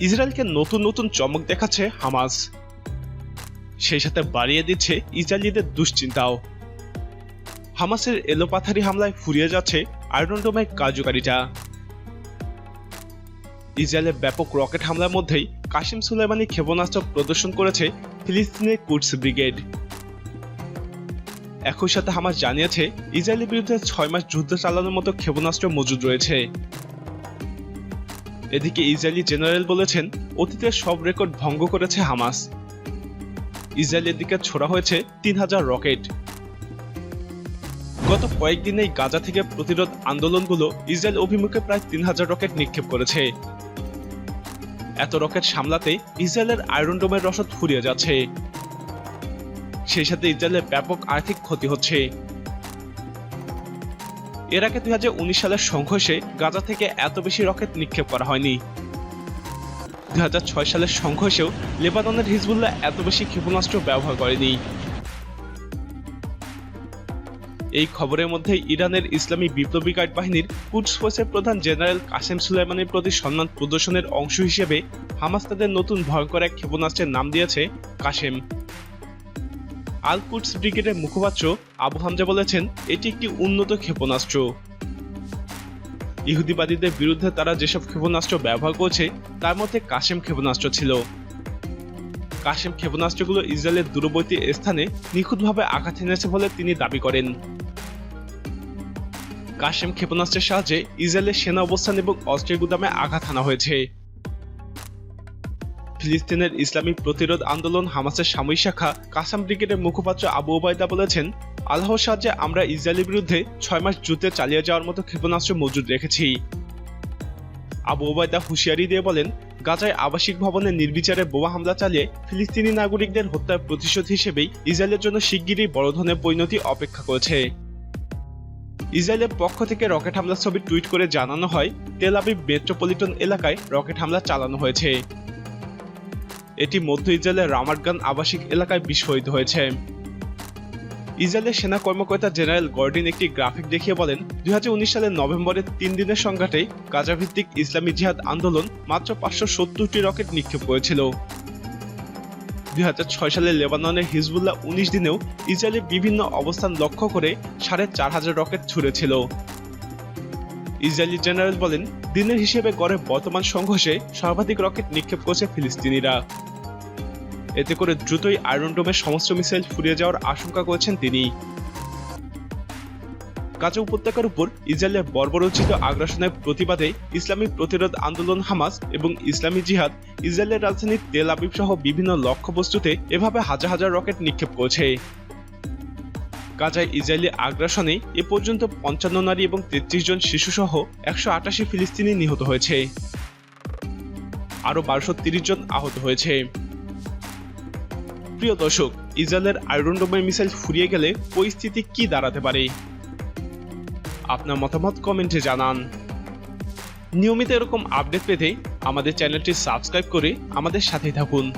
ইসরায়েলকে নতুন নতুন চমক দেখাচ্ছে হামাস। সেই সাথে বাড়িয়ে দিচ্ছে ইসরায়েলিদের দুশ্চিন্তাও। হামাসের এলোপাথারি হামলায় ফুরিয়ে যাচ্ছে আয়রন ডোমের কার্যকারিতা। ইসরায়েলের ব্যাপক রকেট হামলার মধ্যেই কাশিম সুলাইমানি ক্ষেপণাস্ত্র প্রদর্শন করেছে ফিলিস্তিনের কুডস ব্রিগেড। একই সাথে হামাস জানিয়েছে, ইসরায়েলের বিরুদ্ধে ছয় মাস যুদ্ধ চালানোর মতো ক্ষেপণাস্ত্র মজুদ রয়েছে। এদিকে ইসরায়েলি জেনারেল বলেছেন, অতীতের সব রেকর্ড ভঙ্গ করেছে হামাস। ইসরায়েলের দিকে ছোড়া হয়েছে তিন হাজার রকেট। গত কয়েকদিনেই গাজা থেকে প্রতিরোধ আন্দোলনগুলো ইসরায়েল অভিমুখে প্রায় তিন হাজার রকেট নিক্ষেপ করেছে। এত রকেট সামলাতে ইসরায়েলের আয়রন ডোমের রসদ ফুরিয়ে যাচ্ছে। সেই সাথে ইসরায়েলের ব্যাপক আর্থিক ক্ষতি হচ্ছে। এর আগে দুই হাজার উনিশ সালের সংঘর্ষে গাজা থেকে এত বেশি রকেট নিক্ষেপ করা হয়নি। দুই হাজার ছয় সালের সংঘর্ষেও লেবাননের হিজবুল্লাহ এত বেশি ক্ষেপণাস্ত্র ব্যবহার করেনি। এই খবরের মধ্যে ইরানের ইসলামী বিপ্লবী গার্ড বাহিনীর কুডস ফোর্সের প্রধান জেনারেল কাসেম সুলাইমানের প্রতি সম্মান প্রদর্শনের অংশ হিসেবে হামাস তাদের নতুন ভয়ঙ্কর এক ক্ষেপণাস্ত্রের নাম দিয়েছে কাসেম। আল কুডস ব্রিগেডের মুখপাত্র আবু হামজা বলেছেন, এটি একটি উন্নত ক্ষেপণাস্ত্র। ইহুদিবাদীদের বিরুদ্ধে তারা যেসব ক্ষেপণাস্ত্র ব্যবহার করছে, তার মধ্যে কাশেম ক্ষেপণাস্ত্র ছিল। কাশেম ক্ষেপণাস্ত্রগুলো ইসরায়েলের দূরবর্তী স্থানে নিখুঁতভাবে আঘাত এনেছে বলে তিনি দাবি করেন। কাশেম ক্ষেপণাস্ত্রের সাহায্যে ইসরায়েলের সেনা অবস্থান এবং অস্ত্রের গুদামে আঘাত হানা হয়েছে। ফিলিস্তিনের ইসলামী প্রতিরোধ আন্দোলন হামাসের সাময়িক শাখা কাসাম ব্রিগেডের মুখপাত্র আবু ওবায়দা বলেছেন, আল্লাহর সাহায্যে আমরা ইসরায়েলের বিরুদ্ধে ছয় মাস যুদ্ধে চালিয়ে যাওয়ার মতো ক্ষেপণাস্ত্র মজুদ রেখেছি। আবু ওবায়দা হুঁশিয়ারি দিয়ে বলেন, গাজায় আবাসিক ভবনে নির্বিচারে বোমা হামলা চালিয়ে ফিলিস্তিনি নাগরিকদের হত্যার প্রতিশোধ হিসেবেই ইসরায়েলের জন্য শিগগিরই বড় ধরনের পরিণতি অপেক্ষা করেছে। ইসরায়েলের পক্ষ থেকে রকেট হামলার ছবি টুইট করে জানানো হয়, তেল আবিব মেট্রোপলিটন এলাকায় রকেট হামলা চালানো হয়েছে। এটি মধ্য ইসরায়েলের রামাটগান আবাসিক এলাকায় বিস্ফোরিত হয়েছে। ইসরায়েলের সেনা কর্মকর্তা জেনারেল গর্ডিন একটি গ্রাফিক দেখিয়ে বলেন, দুই হাজার উনিশ সালের নভেম্বরের তিন দিনের সংঘাটে গাজা ভিত্তিক ইসলামী জিহাদ আন্দোলন মাত্র পাঁচশো সত্তরটি রকেট নিক্ষেপ করেছিল। দুই হাজার ছয় সালে লেবাননের হিজবুল্লাহ উনিশ দিনেও ইসরায়েলের বিভিন্ন অবস্থান লক্ষ্য করে সাড়ে চার হাজার রকেট ছুড়েছিল। ইসরায়েলি জেনারেল বলেন, দিনের হিসেবে গড়ে বর্তমান সংঘর্ষে সর্বাধিক রকেট নিক্ষেপ করছে ফিলিস্তিনিরা। এতে করে দ্রুতই আয়রন ডোমের সমস্ত মিসাইল ফুরিয়ে যাওয়ার আশঙ্কা করেছেন তিনি। গাজা উপত্যকার উপর ইসরায়েলের বর্বরোচিত আগ্রাসনের প্রতিবাদে ইসলামী প্রতিরোধ আন্দোলন হামাস এবং ইসলামী জিহাদ, ইসরায়েলের রাজধানী তেল আবিব সহ বিভিন্ন লক্ষ্যবস্তুতে এভাবে হাজার হাজার রকেট নিক্ষেপ করেছে। গাজায় ইসরায়েলি আগ্রাসনে এ পর্যন্ত পঞ্চান্ন নারী এবং তেত্রিশ জন শিশুসহ একশো আটাশি ফিলিস্তিনি নিহত হয়েছে। আরও বারোশো জন আহত হয়েছে। প্রিয় দর্শক, ইসরায়েলের আয়রন ডোমের মিসাইল ফুরিয়ে গেলে পরিস্থিতি কি দাঁড়াতে পারে? আপনার মতামত কমেন্টে জানান। নিয়মিত এরকম আপডেট পেতে আমাদের চ্যানেলটি সাবস্ক্রাইব করে আমাদের সাথে থাকুন।